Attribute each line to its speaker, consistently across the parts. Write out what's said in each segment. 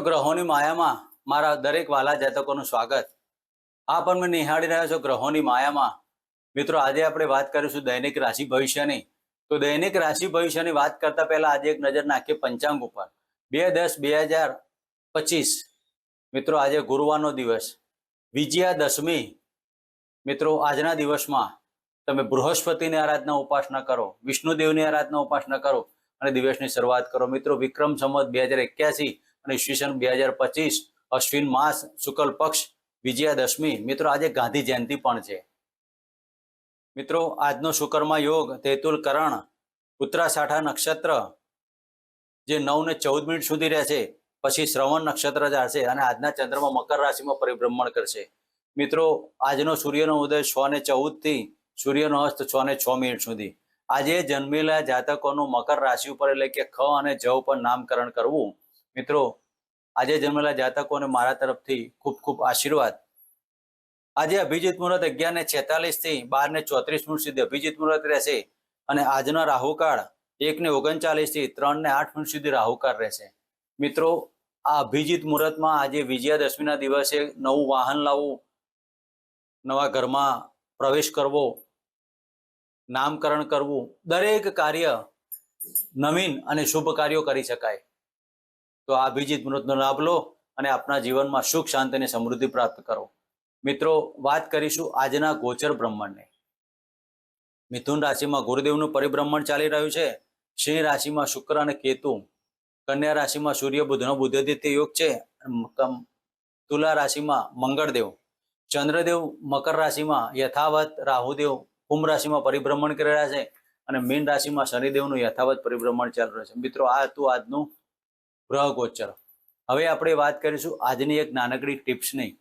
Speaker 1: ગ્રહોની માયામાં મારા દરેક વાલા જાતકોનું સ્વાગત. આ પણ નિહાળી રહ્યા છો ગ્રહોની માયામાં. મિત્રો, આજે આપણે વાત કરીશું દૈનિક રાશિ ભવિષ્યની. તો દૈનિક રાશિ ભવિષ્યની વાત કરતા પહેલા આજે એક નજર નાખીએ પંચાંગ ઉપર. બે દસ બે હજાર પચીસ. મિત્રો, આજે ગુરુવારનો દિવસ. વિજયા દશમી. મિત્રો, આજના દિવસમાં તમે બૃહસ્પતિની આરાધના ઉપાસના કરો, વિષ્ણુદેવની આરાધના ઉપાસના કરો અને દિવસની શરૂઆત કરો. મિત્રો, વિક્રમ સંવત બે હજાર એક્યાસી અને ઈસવીસન બે હજાર પચીસ અશ્વિન માસ શુક્લ પક્ષ વિજયાદશમી. મિત્રો, આજે ગાંધી જયંતિ પણ છે. મિત્રો, આજનો શુકર્મા યોગ, તેતુલ કરણ ઉત્તરાસાઠા નક્ષત્ર જે નવ ને ચૌદ મિનિટ સુધી રહેશે, પછી શ્રવણ નક્ષત્ર ચાલશે અને આજના ચંદ્રમાં મકર રાશિમાં પરિભ્રમણ કરશે. મિત્રો, આજનો સૂર્યનો ઉદય છ ને ચૌદથી સૂર્યનો અસ્ત છ ને છ મિનિટ સુધી. આજે જન્મેલા જાતકોનું મકર રાશિ ઉપર એટલે કે ખ અને જ ઉપર નામકરણ કરવું. મિત્રો, આજે જન્મેલા જાતકોને મારા તરફથી ખૂબ ખૂબ આશીર્વાદ. આજે અભિજીત મુહૂર્ત અગિયાર ને છેતાલીસથી બાર ને ચોત્રીસ મિનિટ સુધી અભિજીત મુહૂર્ત રહેશે અને આજનો રાહુકાળ એક ને ઓગણચાલીસથી ત્રણ ને આઠ મિનિટ સુધી રાહુકાળ રહેશે. મિત્રો, આ અભિજીત મુહૂર્તમાં આજે વિજયાદશમીના દિવસે નવું વાહન લાવવું, નવા ઘરમાં પ્રવેશ કરવો, નામકરણ કરવું, દરેક કાર્ય નવીન અને શુભ કાર્યો કરી શકાય. તો આ અભિજીત મુહૂર્તનો લાભ લો અને આપના જીવનમાં સુખ, શાંતિ અને સમૃદ્ધિ પ્રાપ્ત કરો. મિત્રો, વાત કરીશું આજના ગોચર બ્રહ્માંડની. મિથુન રાશિમાં ગુરુદેવનું પરિભ્રમણ ચાલી રહ્યું છે. સિંહ રાશિમાં શુક્ર અને કેતુ. કન્યા રાશિમાં સૂર્ય, બુધનો બુદ્ધદિત્ય યોગ છે. તુલા રાશિમાં મંગળદેવ. ચંદ્રદેવ મકર રાશિમાં યથાવત રાહુદેવ કુંભ રાશિમાં પરિભ્રમણ કરી રહ્યા છે અને મીન રાશિમાં શનિદેવનું યથાવત પરિભ્રમણ ચાલી રહ્યું છે. મિત્રો, આ હતું આજનું ગ્રહ ગોચર હવે આપણે વાત કરીશું આજની એક નાનકડી ટિપ્સની.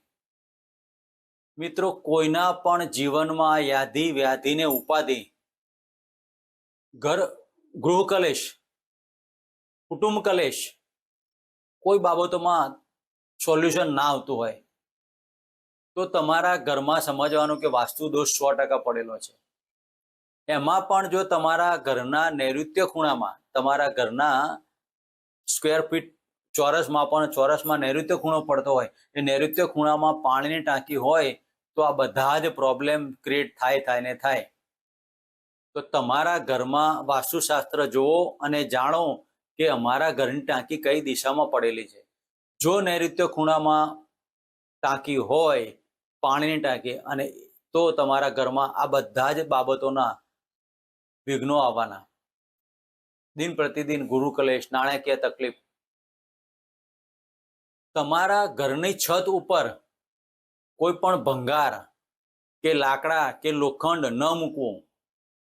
Speaker 1: મિત્રો, કોઈના પણ જીવનમાં યાદી વ્યાધિને ઉપાધિ, ઘર, ગૃહ કલેશ, કુટુંબ કલેશ, કોઈ બાબતોમાં સોલ્યુશન ના આવતું હોય, તો તમારા ઘરમાં સમજવાનું કે વાસ્તુ દોષ સો ટકા પડેલો છે. એમાં પણ જો તમારા ઘરના નૈઋત્ય ખૂણામાં, તમારા ઘરના સ્ક્વેર ફીટ ચોરસમાં પણ ચોરસમાં નૈઋત્ય ખૂણો પડતો હોય, એ નૈઋત્ય ખૂણામાં પાણીની ટાંકી હોય, તો આ બધા જ પ્રોબ્લેમ ક્રિએટ થાય થાય ને થાય. તો તમારા ઘરમાં વાસ્તુશાસ્ત્ર જુઓ અને જાણો કે અમારા ઘરની ટાંકી કઈ દિશામાં પડેલી છે. જો નૈઋત્ય ખૂણામાં ટાંકી હોય, પાણીની ટાંકી, અને તો તમારા ઘરમાં આ બધા જ બાબતોના વિઘ્નો આવવાના. દિન પ્રતિદિન ગુરુ કલેશ, નાણાકીય તકલીફ. તમારા ઘરની છત ઉપર કોઈ પણ ભંગાર કે લાકડા કે લોખંડ ન મૂકવું.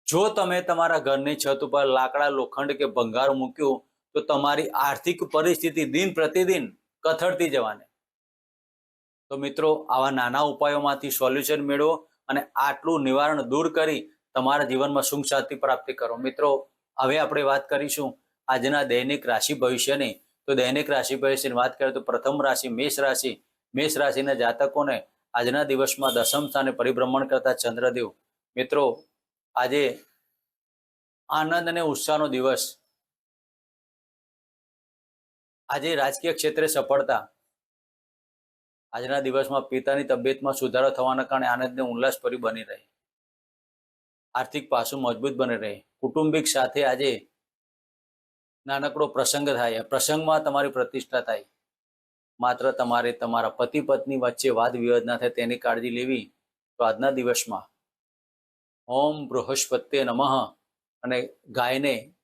Speaker 1: જો તમે તમારા ઘરની છત ઉપર લાકડા, લોખંડ કે ભંગાર મૂક્યું, તો તમારી આર્થિક પરિસ્થિતિ દિન પ્રતિદિન કથળતી જવાની. તો મિત્રો, આવા નાના ઉપાયોમાંથી સોલ્યુશન મેળવો અને આટલું નિવારણ દૂર કરી તમારા જીવનમાં સુખ શાંતિ પ્રાપ્તિ કરો. મિત્રો હવે આપણે વાત કરીશું આજના દૈનિક રાશિ ભવિષ્યની. તો દૈનિક રાશિ ભવિષ્યની વાત કરીએ તો પ્રથમ રાશિ મેષ રાશિ. મેષ રાશિના જાતકોને આજના દિવસમાં દસમ સ્થાને પરિભ્રમણ કરતા ચંદ્રદેવ. મિત્રો, આજે આનંદ અને ઉત્સાહનો દિવસ. આજે રાજકીય ક્ષેત્રે સફળતા. આજના દિવસમાં પિતાની તબિયતમાં સુધારો થવાના કારણે આનંદને ઉલ્લાસભરી બની રહે. આર્થિક પાસું મજબૂત બને રહે. કુટુંબિક સાથે આજે નાનકડો પ્રસંગ થાય. પ્રસંગમાં તમારી પ્રતિષ્ઠા થાય. માત્ર તમારે તમારા પતિ પત્ની વચ્ચે વાદ વિવાદ ના થાય તેની કાળજી લેવી તો આજના દિવસમાં ઓમ બૃહસ્પત્ય નમઃ અને ગાયને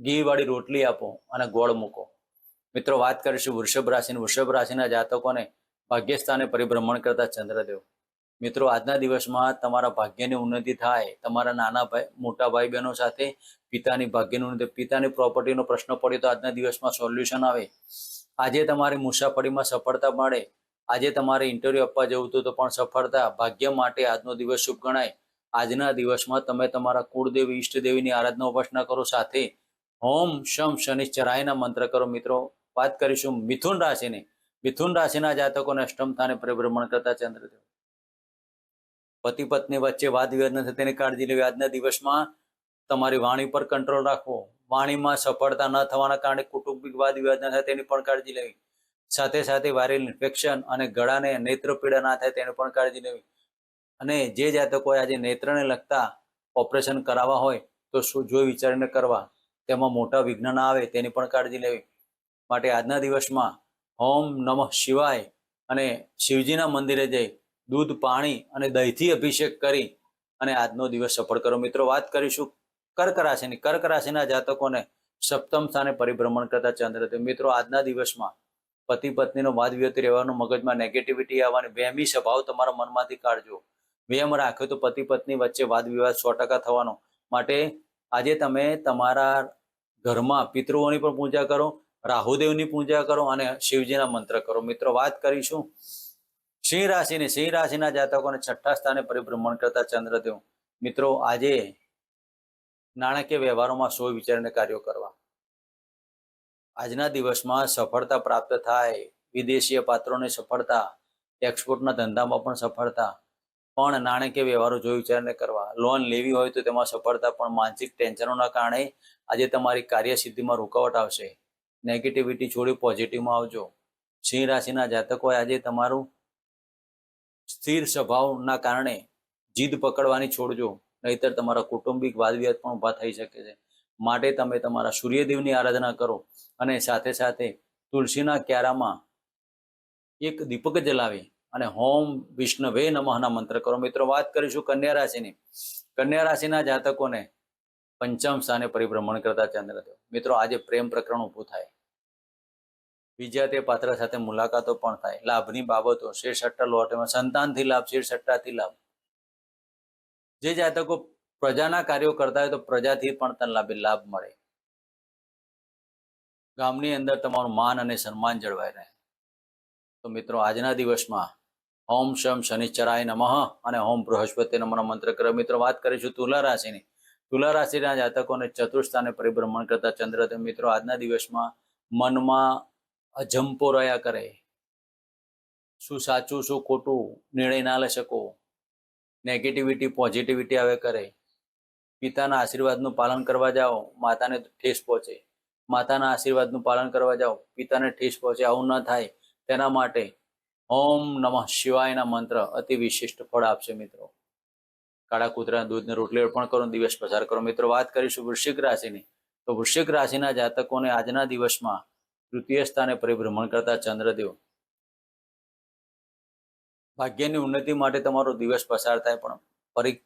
Speaker 1: ઘીવાળી રોટલી આપો અને ગોળ મૂકો. મિત્રો, વાત કરીશું વૃષભ રાશિ વૃષભ રાશિના જાતકોને ભાગ્યસ્થાને પરિભ્રમણ કરતા ચંદ્રદેવ. મિત્રો, આજના દિવસમાં તમારા ભાગ્યની ઉન્નતિ થાય. તમારા નાના ભાઈ, મોટા ભાઈ બહેનો સાથે પિતાની ભાગ્યની ઉન્નતિ, પિતાની પ્રોપર્ટીનો પ્રશ્ન પડ્યો તો આજના દિવસમાં સોલ્યુશન આવે. આજે તમારી મુસાફરીમાં સફળતા મળે. આજે તમારે ઇન્ટરવ્યુ આપવા જવું તો પણ સફળતા. ભાગ્ય માટે આજનો દિવસ શુભ ગણાય. આજના દિવસમાં તમે તમારા કુળદેવી, ઈષ્ટદેવીની આરાધના ઉપાસના કરો સાથે. હોમ શમ શનિશ્ચરાયના મંત્ર કરો મિત્રો. વાત કરીશું મિથુન રાશિની. મિથુન રાશિના જાતકોને અષ્ટમ સ્થાને પરિભ્રમણ કરતા ચંદ્રદેવ. પતિ પત્ની વચ્ચે વાદ વિવાદ ન તેની કાળજી લેવી આજના દિવસમાં તમારી વાણી પર કંટ્રોલ રાખવો. વાણીમાં સફળતા ન થવાના કારણે કુટુંબિક વાદ વિવાદ ન થાય, તેની પણ કાળજી લેવી. સાથે સાથે વાયરલ ઇન્ફેક્શન અને ગળાને નેત્ર પીડા ના થાય, તેની પણ કાળજી લેવી. અને જે જાતકોએ આજે નેત્રને લગતા ઓપરેશન કરાવવા હોય, તો શું જોઈ વિચારીને કરવા, તેમાં મોટા વિઘ્ન ના આવે, તેની પણ કાળજી લેવી. માટે આજના દિવસમાં ઓમ નમઃ શિવાય અને શિવજીના મંદિરે જઈ દૂધ, પાણી અને દહીંથી અભિષેક કરી અને આજનો દિવસ સફળ કરો. મિત્રો, વાત કરીશું કર્ક રાશિની. કર્ક રાશિના જાતકોને સપ્તમ સ્થાને પરિભ્રમણ કરતા ચંદ્ર. મિત્રો, આજના દિવસમાં પતિ પત્નીનો વાદ વિવાદ રહેવાનો મગજમાં નેગેટિવિટી આવવાની વહેમી સ્વભાવ તમારા મનમાંથી કાઢજો. વહેમ રાખ્યો તો પતિ પત્ની વચ્ચે વાદ વિવાદ સો ટકા થવાનો. માટે આજે તમે તમારા ઘરમાં પિતૃઓની પણ પૂજા કરો, રાહુદેવની પૂજા કરો અને શિવજીના મંત્ર કરો. મિત્રો, વાત કરીશું સિંહ રાશિને સિંહ રાશિના જાતકોને છઠ્ઠા સ્થાને પરિભ્રમણ કરતા ચંદ્રદેવ મિત્રો, આજે નાણાકીય વ્યવહારોમાં સોય વિચારને કાર્યો કરવા. આજના દિવસમાં સફળતા પ્રાપ્ત થાય. વિદેશીય પાત્રોને સફળતા, એક્સપોર્ટના ધંધામાં પણ સફળતા. પણ નાણાકીય વ્યવહારો જોઈ વિચારને કરવા. લોન લેવી હોય તો તેમાં સફળતા, પણ માનસિક ટેન્શનોના કારણે આજે તમારી કાર્યસિદ્ધિમાં રૂકાવટ આવશે. નેગેટિવિટી છોડી પોઝિટિવમાં આવજો. સિંહ રાશિના જાતકોએ આજે તમારું સ્થિર સ્વભાવના કારણે જીદ પકડવાની છોડજો નહીતર તમારા કુટુંબિક વાદવિવાદ પણ ઊભા થઈ શકે છે. માટે તમે તમારા સૂર્યદેવની આરાધના કરો અને સાથે સાથે તુલસીના ક્યારામાં એક દીપક જલાવી અને હોમ વિષ્ણવે નમઃના મંત્ર કરો. મિત્રો, વાત કરીશું કન્યા રાશિની. કન્યા રાશિના જાતકોને પંચમ સ્થાને પરિભ્રમણ કરતા ચંદ્રદેવ મિત્રો, આજે પ્રેમ પ્રકરણ ઊભું થાય. બીજા પાત્ર સાથે મુલાકાતો પણ થાય. લાભની બાબતો શેર સટ્ટા લોટમાં સંતાનથી લાભ શેર સટ્ટાથી લાભ. જે જાતકો પ્રજાના કાર્યો કરતા હોય તો પ્રજાથી પણ તને લાભે લાભ મળે. ગામની અંદર તમારું માન અને સન્માન જળવાઈ રહે. તો મિત્રો, આજના દિવસમાં ઓમ શમ શનિચરાય નમઃ અને ઓમ બૃહસ્પતિ નમઃ મંત્ર કરો મિત્રો, વાત કરીશું તુલા રાશિની. તુલા રાશિના જાતકોને ચતુર્સ્થાને પરિભ્રમણ કરતા ચંદ્રદેવ મિત્રો, આજના દિવસમાં મનમાં અજંપો રહ્યા કરે. શું સાચું, શું ખોટું, નિર્ણય ના લઈ શકો. નેગેટિવિટી પોઝિટિવિટી આવે કરે. પિતાના આશીર્વાદનું પાલન કરવા જાઓ, માતાને ઠેસ પહોંચે. માતાના આશીર્વાદનું પાલન કરવા જાઓ, પિતાને ઠેસ પહોંચે, આવું ન થાય. તેના માટે ઓમ નમઃ શિવાયના મંત્ર અતિ વિશિષ્ટ ફળ આપશે મિત્રો. કાળા કૂતરાના દૂધને રોટલી અર્પણ કરો, દિવસ પસાર કરો. મિત્રો, વાત કરીશું વૃશ્ચિક રાશિની. તો વૃશ્ચિક રાશિના જાતકોને આજના દિવસમાં તૃતીય સ્થાને પરિભ્રમણ કરતા ચંદ્રદેવ. ભાગ્યની ઉન્નતિ માટે તમારો દિવસ પસાર થાય પણ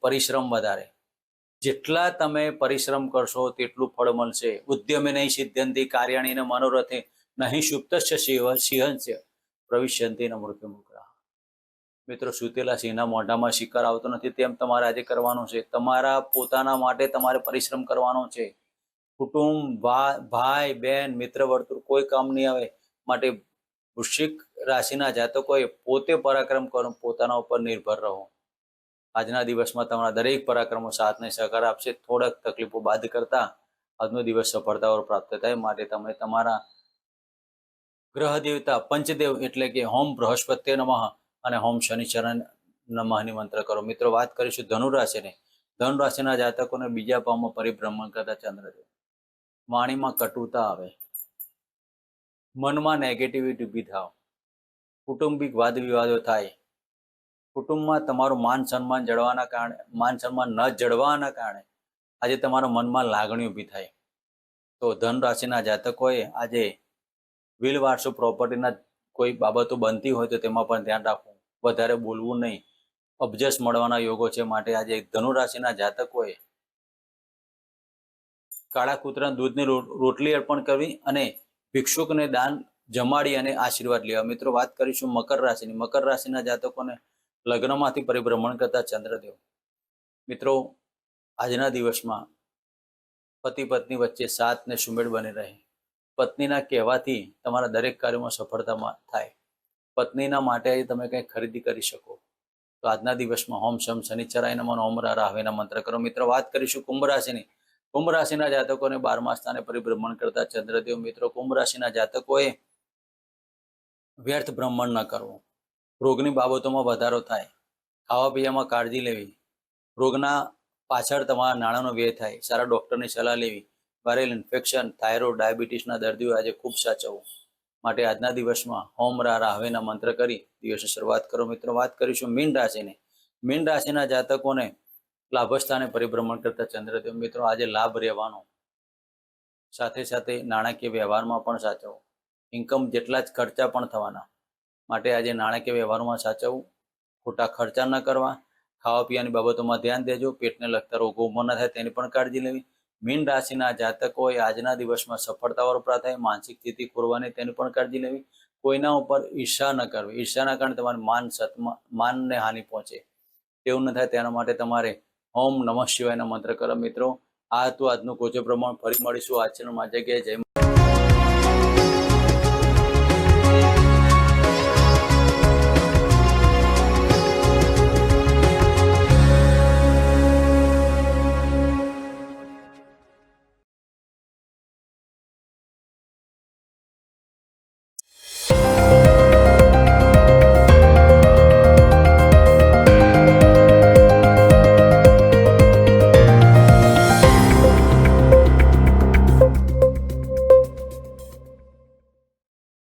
Speaker 1: પરિશ્રમ વધારે. જેટલા તમે પરિશ્રમ કરશો તેટલું ફળ મળશે. ઉદ્યમે નહીં સિદ્ધંતી, કાર્યાણીને મનોરથે નહીં સુપ્ત શિવ સિંહસ્ય પ્રવિશ્યંતી ન મૃત્યુ મુકરા. મિત્રો, સુતેલા સિંહના મોઢામાં શિકાર આવતો નથી તેમ તમારે આજે કરવાનું છે. તમારા પોતાના માટે તમારે પરિશ્રમ કરવાનો છે. કુટુંબ ભાઈ બહેન મિત્ર, વર્તુળ કોઈ કામ નહીં આવે. માટે વૃશ્ચિક રાશિના જાતકોએ પોતે પરાક્રમ કરો, પોતાના ઉપર નિર્ભર રહો. આજના દિવસમાં તમારા દરેક પરાક્રમો સાથને સહકાર આપશે. થોડાક તકલીફો બાદ કરતા આજનો દિવસ સફળતાઓ પ્રાપ્ત થાય. માટે તમે તમારા ગ્રહ દેવતા પંચદેવ એટલે કે હોમ બૃહસ્પતિ નમઃ અને હોમ શનિચરણ નમઃની મંત્ર કરો. મિત્રો, વાત કરીશું ધનુ રાશિની. ધનુ રાશિના જાતકોને બીજા ભાવમાં પરિભ્રમણ કરતા ચંદ્રદેવ વાણીમાં કટુતા આવે. મનમાં નેગેટિવિટી ઊભી થાવ. કુટુંબિક વાદ વિવાદો થાય. કુટુંબમાં તમારું માન સન્માન જળવાના કારણે, માન સન્માન ન જળવાના કારણે આજે તમારા મનમાં લાગણી ઊભી થાય. તો ધન રાશિના જાતકોએ આજે વિલ વારસો પ્રોપર્ટીના કોઈ બાબતો બનતી હોય તો તેમાં પણ ધ્યાન રાખવું. વધારે બોલવું નહીં. અબજસ મળવાના યોગો છે માટે આજે ધનુ રાશિના જાતકોએ કાળા કૂતરાના દૂધની રોટલી અર્પણ કરવી અને ભિક્ષુકને દાન જમાડી અને આશીર્વાદ લેવા. મિત્રો, વાત કરીશું મકર રાશિની. મકર રાશિના જાતકોને લગ્નમાંથી પરિભ્રમણ કરતા ચંદ્રદેવ. મિત્રો, આજના દિવસમાં પતિ પત્ની વચ્ચે સાથ ને સુમેળ બની રહે. પત્નીના કહેવાથી તમારા દરેક કાર્યોમાં સફળતામાં થાય. પત્નીના માટે તમે કંઈ ખરીદી કરી શકો. તો આજના દિવસમાં હોમ શમ શનિચરાય નમન ઓમ રાહવેના મંત્ર કરો. મિત્રો, વાત કરીશું કુંભ રાશિની. કુંભ રાશિના જાતકોને બારમા સ્થાને પરિભ્રમણ કરતા ચંદ્રદેવ મિત્રો, કુંભ રાશિના જાતકોએ વ્યર્થ ભ્રમણ ન કરવું. રોગની બાબતોમાં વધારો થાય. ખાવા પીવામાં કાળજી લેવી. રોગના પાછળ તમારા નાણાંનો વ્યય થાય. સારા ડૉક્ટરની સલાહ લેવી. વાયરલ ઇન્ફેક્શન, થાઇરોઇડ, ડાયાબિટીસના દર્દીઓ આજે ખૂબ સાચવવું માટે આજના દિવસમાં હોમ રા રાહવેના મંત્ર કરી દિવસે શરૂઆત કરો. મિત્રો, વાત કરીશું મીન રાશિની. મીન રાશિના જાતકોને લાભસ્થાને પરિભ્રમણ કરતા ચંદ્રદેવ મિત્રો આજે લાભ રહેવાનો. સાથે સાથે નાણાકીય વ્યવહારમાં પણ સાચવવું ઇન્કમ જેટલા જ ખર્ચા પણ થવાના. માટે આજે નાણાકીય વ્યવહારમાં સાચવવું. ખોટા ખર્ચા ન કરવા. ખાવા પીવાની બાબતોમાં ધ્યાન દેજો. પેટને લગતા રોગો ઊભો ન થાય તેની પણ કાળજી લેવી. મીન રાશિના જાતકોએ આજના દિવસમાં સફળતા પ્રાપ્ત થાય. માનસિક સ્થિતિ ખોરવાની તેની પણ કાળજી લેવી. કોઈના ઉપર ઈર્ષા ન કરવી. ઈર્ષાના કારણે તમારે માન સત્મા માનને હાનિ પહોંચે. તેવું ન થાય તેના માટે તમારે ઓમ નમઃ શિવાયના મંત્ર કરો મિત્રો. આ હતું આજનું કોચો પ્રમાણ. ફરી મળીશું. આ ચેનલમાં જગ્યાએ જય